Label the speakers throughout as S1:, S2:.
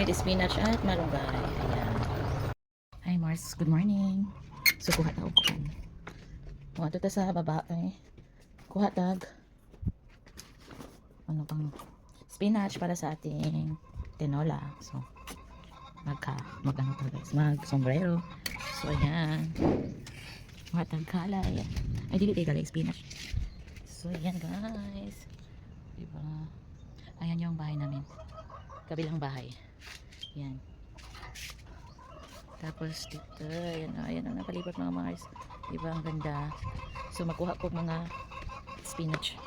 S1: Is spinach at malunggay. Ayan. Hi Mars, good morning. So kuha tao ko kan. Kuha to ta sa baba eh. Kuha tag. Ano pang spinach para sa ating tinola. So magka mag ano to guys, mag sombrero. So ayan. Kuha tag kalay. Ay dili tayo kalay spinach. So ayan guys. Diba? Ayan yung bahay namin. Kabilang bahay. Yan. Tapos dito, ayan o, ayan ang nakalipat mga Mars. Diba, ang ganda. So, makuha ko mga spinach.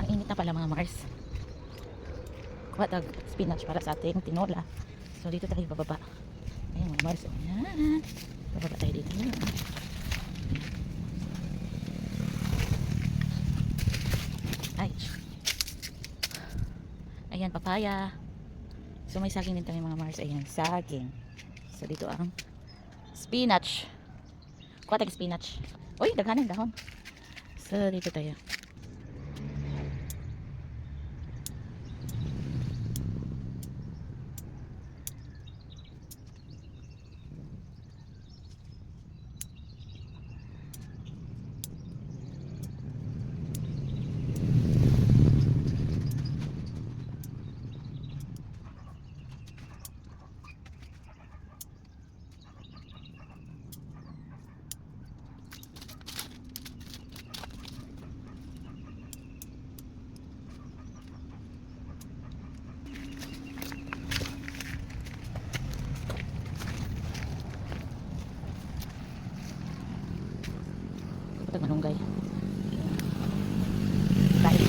S1: Ang init na pala mga Mars. Kuha tag spinach para sa ating tinola. So dito tayo bababa. Ayan mga Mars. Ayan. Bababa tayo dito. Ay. Ayan, papaya. So may saging din kami mga Mars. Ayan, saging. So dito ang spinach. Kuha tag spinach. Uy, daghanan dahon. So dito tayo. Kapag malunggay. Bye.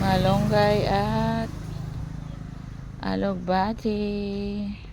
S1: Malunggay at alugbati.